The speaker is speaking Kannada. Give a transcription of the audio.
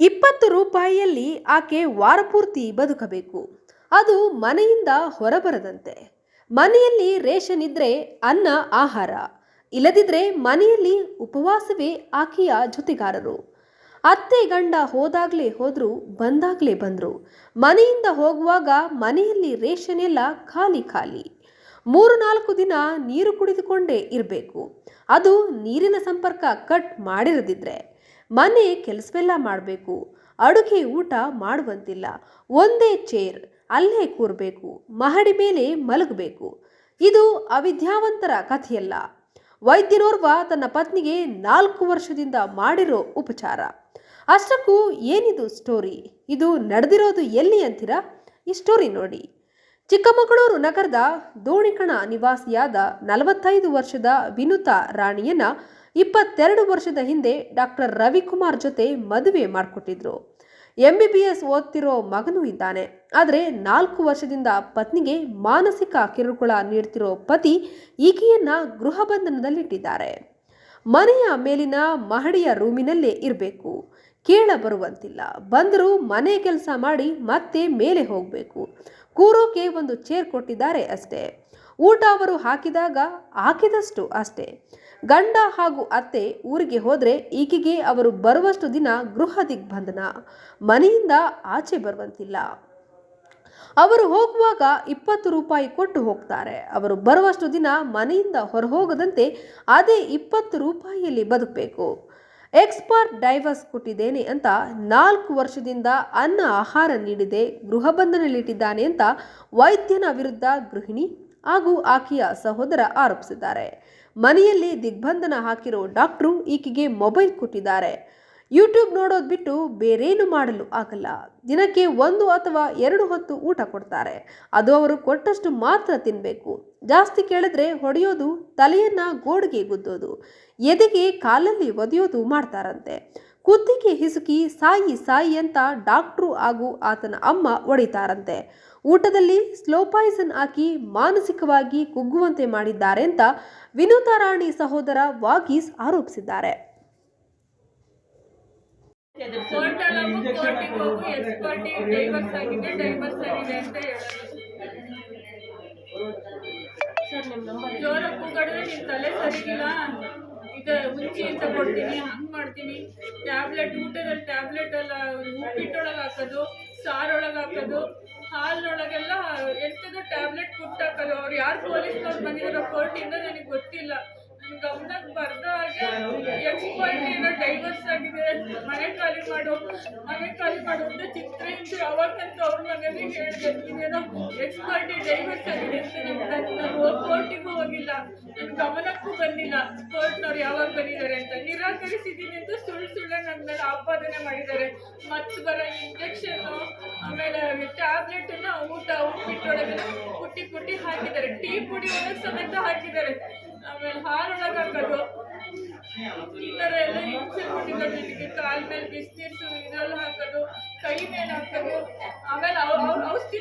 ಇಪ್ಪತ್ತು ರೂಪಾಯಿಯಲ್ಲಿ ಆಕೆ ವಾರಪೂರ್ತಿ ಬದುಕಬೇಕು. ಅದು ಮನೆಯಿಂದ ಹೊರಬರದಂತೆ. ಮನೆಯಲ್ಲಿ ರೇಷನ್ ಇದ್ರೆ ಅನ್ನ, ಆಹಾರ. ಇಲ್ಲದಿದ್ರೆ ಮನೆಯಲ್ಲಿ ಉಪವಾಸವೇ ಆಕೆಯ ಜೊತೆಗಾರರು. ಅತ್ತೆ ಗಂಡ ಹೋದಾಗಲೇ ಹೋದ್ರು, ಬಂದಾಗ್ಲೇ ಬಂದ್ರು. ಮನೆಯಿಂದ ಹೋಗುವಾಗ ಮನೆಯಲ್ಲಿ ರೇಷನ್ ಎಲ್ಲ ಖಾಲಿ ಖಾಲಿ. ಮೂರು ನಾಲ್ಕು ದಿನ ನೀರು ಕುಡಿದುಕೊಂಡೇ ಇರಬೇಕು. ಅದು ನೀರಿನ ಸಂಪರ್ಕ ಕಟ್ ಮಾಡಿರದಿದ್ರೆ. ಮನೆ ಕೆಲಸವೆಲ್ಲ ಮಾಡಬೇಕು. ಅಡುಗೆ ಊಟ ಮಾಡುವಂತಿಲ್ಲ. ಒಂದೇ ಚೇರ್ ಅಲ್ಲೇ ಕೂರಬೇಕು. ಮಹಡಿ ಮೇಲೆ ಮಲಗಬೇಕು. ಇದು ಅವಿದ್ಯಾವಂತರ ಕಥೆಯಲ್ಲ. ವೈದ್ಯನೋರ್ವ ತನ್ನ ಪತ್ನಿಗೆ ನಾಲ್ಕು ವರ್ಷದಿಂದ ಮಾಡಿರೋ ಉಪಚಾರ. ಅಷ್ಟಕ್ಕೂ ಏನಿದು ಸ್ಟೋರಿ ಇದು ನಡೆದಿರೋದು ಎಲ್ಲಿ ಅಂತೀರಾ? ಈ ಸ್ಟೋರಿ ನೋಡಿ. ಚಿಕ್ಕಮಗಳೂರು ನಗರದ ದೋಣಿಕಣ ನಿವಾಸಿಯಾದ ನಲವತ್ತೈದು ವರ್ಷದ ವಿನುತಾ ರಾಣಿಯನ್ನ ಇಪ್ಪತ್ತೆರಡು ವರ್ಷದ ಹಿಂದೆ ಡಾಕ್ಟರ್ ರವಿಕುಮಾರ್ ಜೊತೆ ಮದುವೆ ಮಾಡಿಕೊಟ್ಟಿದ್ರು. ಎಂ ಬಿ ಬಿ ಎಸ್ ಓದ್ತಿರೋ ಮಗನೂ ಇದ್ದಾನೆ. ಆದರೆ ನಾಲ್ಕು ವರ್ಷದಿಂದ ಪತ್ನಿಗೆ ಮಾನಸಿಕ ಕಿರುಕುಳ ನೀಡ್ತಿರೋ ಪತಿ ಈಕೆಯನ್ನ ಗೃಹ ಬಂಧನದಲ್ಲಿಟ್ಟಿದ್ದಾರೆ. ಮನೆಯ ಮೇಲಿನ ಮಹಡಿಯ ರೂಮಿನಲ್ಲೇ ಇರಬೇಕು. ಕೇಳ ಬರುವಂತಿಲ್ಲ ಬಂದರೂ ಮನೆ ಕೆಲಸ ಮಾಡಿ ಮತ್ತೆ ಮೇಲೆ ಹೋಗಬೇಕು. ಕೂರೋಕೆ ಒಂದು ಚೇರ್ ಕೊಟ್ಟಿದ್ದಾರೆ ಅಷ್ಟೇ. ಊಟ ಅವರು ಹಾಕಿದಾಗ ಹಾಕಿದಷ್ಟು ಅಷ್ಟೇ. ಗಂಡ ಹಾಗೂ ಅತ್ತೆ ಊರಿಗೆ ಹೋದರೆ ಈಕೆಗೆ ಅವರು ಬರುವಷ್ಟು ದಿನ ಗೃಹ ದಿಗ್ಬಂಧನ. ಮನೆಯಿಂದ ಆಚೆ ಬರುವಂತಿಲ್ಲ. ಅವರು ಹೋಗುವಾಗ ಇಪ್ಪತ್ತು ರೂಪಾಯಿ ಕೊಟ್ಟು ಹೋಗ್ತಾರೆ. ಅವರು ಬರುವಷ್ಟು ದಿನ ಮನೆಯಿಂದ ಹೊರಹೋಗದಂತೆ ಅದೇ ಇಪ್ಪತ್ತು ರೂಪಾಯಿಯಲ್ಲಿ ಬದುಕಬೇಕು. ಎಕ್ಸ್ಪರ್ಟ್ ಡೈವರ್ಸ್ ಕೊಟ್ಟಿದ್ದೇನೆ ಅಂತ ನಾಲ್ಕು ವರ್ಷದಿಂದ ಅನ್ನ ಆಹಾರ ನೀಡಿದೆ, ಗೃಹ ಬಂಧನಲ್ಲಿಟ್ಟಿದ್ದಾನೆ ಅಂತ ವೈದ್ಯನ ವಿರುದ್ಧ ಗೃಹಿಣಿ ಹಾಗೂ ಆಕೆಯ ಸಹೋದರ ಆರೋಪಿಸಿದ್ದಾರೆ. ಮನೆಯಲ್ಲಿ ದಿಗ್ಬಂಧನ ಹಾಕಿರೋ ಡಾಕ್ಟ್ರು ಈಕೆಗೆ ಮೊಬೈಲ್ ಕೊಟ್ಟಿದ್ದಾರೆ. ಯೂಟ್ಯೂಬ್ ನೋಡೋದು ಬಿಟ್ಟು ಬೇರೇನು ಮಾಡಲು ಆಗಲ್ಲ. ದಿನಕ್ಕೆ ಒಂದು ಅಥವಾ ಎರಡು ಹೊತ್ತು ಊಟ ಕೊಡ್ತಾರೆ. ಅದು ಅವರು ಕೊಟ್ಟಷ್ಟು ಮಾತ್ರ ತಿನ್ನಬೇಕು ಜಾಸ್ತಿ ಕೇಳಿದ್ರೆ ಹೊಡೆಯೋದು, ತಲೆಯನ್ನ ಗೋಡೆಗೆ ಗುದ್ದೋದು, ಎದೆಗೆ ಕಾಲಲ್ಲಿ ಒದೆಯೋದು ಮಾಡ್ತಾರಂತೆ. ಕುತ್ತಿಗೆ ಹಿಸುಕಿ ಸಾಯಿ ಸಾಯಿ ಅಂತ ಡಾಕ್ಟ್ರು ಹಾಗೂ ಆತನ ಅಮ್ಮ ಒಡಿತಾರಂತೆ. ಊಟದಲ್ಲಿ ಸ್ಲೋ ಪಾಯ್ಸನ್ ಹಾಕಿ ಮಾನಸಿಕವಾಗಿ ಕುಗ್ಗುವಂತೆ ಮಾಡಿದ್ದಾರೆ ಅಂತ ವಿನೂತಾ ರಾಣಿ ಸಹೋದರ ವಾಗೀಸ್ ಆರೋಪಿಸಿದ್ದಾರೆ. ಜೋರ ಕೂಗಾಡಿದ್ರೆ ನಿನ್ ತಲೆ ಸರಿಗಿಲ್ಲ. ಈಗ ಮುಂಚೆ ಅಂತ ಕೊಡ್ತೀನಿ ಹಂಗ್ ಮಾಡ್ತೀನಿ. ಟ್ಯಾಬ್ಲೆಟ್ ಊಟದಲ್ಲಿ ಟ್ಯಾಬ್ಲೆಟ್ ಎಲ್ಲ ಉಪ್ಪಿಟ್ಟೊಳಗೆ ಹಾಕೋದು, ಸಾರೊಳಗೆ ಹಾಕೋದು, ಹಾಲಿನೊಳಗೆಲ್ಲ ಎಂಥದ್ದು ಟ್ಯಾಬ್ಲೆಟ್ ಕೊಟ್ಟಾಕೋದು ಅವ್ರು ಯಾರು ಪೊಲೀಸ್ನವ್ರು ಬಂದಿರೋ ಕೋರ್ಟಿಂದ ನನಗೆ ಗೊತ್ತಿಲ್ಲ. ಗಮನಕ್ಕೆ ಬರ್ದ ಹಾಗೆ ಎಕ್ಸ್ಪರ್ಟ್ ಏನೋ ಡೈವರ್ಸ್ ಆಗಿದೆ ಮನೆ ಖಾಲಿ ಮಾಡು, ಮನೆ ಖಾಲಿ ಮಾಡು ಚಿತ್ರ ಇಂದು ಅವಾಗಂತೂ ಅವ್ರ ಮನೇಲಿ ಹೇಳಿದೆ ನೀನೇನೋ ಎಕ್ಸ್ಪರ್ಟ್ ಡೈವರ್ಸ್ ಆಗಿದೆ ಅಂತ ನಾನು ಕೋರ್ಟಿಗೂ ಹೋಗಿಲ್ಲ. ನನ್ನ ಗಮನಕ್ಕೂ ಬಂದಿಲ್ಲ. ಕೋರ್ಟ್ನವ್ರು ಯಾವಾಗ ಬಂದಿದ್ದಾರೆ ಅಂತ. ನಿರಾಕರಿಸಿದ್ದೀನಿ ಆಪಾದನೆ ಮಾಡಿದ್ದಾರೆ. ಮತ್ತು ಬರೋ ಇಂಜೆಕ್ಷನ್ನು ಆಮೇಲೆ ಟ್ಯಾಬ್ಲೆಟನ್ನ ಊಟ ಉಪ್ಪಿಟ್ಟೊಳಗೆಲ್ಲ ಕುಟ್ಟಿ ಕುಟ್ಟಿ ಹಾಕಿದ್ದಾರೆ. ಟೀ ಪುಡಿ ಒಳಗೆ ಸಮೇತ ಹಾಕಿದ್ದಾರೆ. ಆಮೇಲೆ ಹಾಲೊಳಗೆ ಹಾಕೋದು ಈ ಥರ ಎಲ್ಲ ಹಿಂಸೆ ಕೊಟ್ಟಿದ್ದಾರೆ ನನಗೆ ಕಾಲ್ ಮೇಲೆ ಬಿಸಿನೀರು ಇದ್ರಲ್ಲಿ ಹಾಕೋದು, ಕೈ ಮೇಲೆ ಹಾಕೋದು. ಆಮೇಲೆ ಔಷಧಿ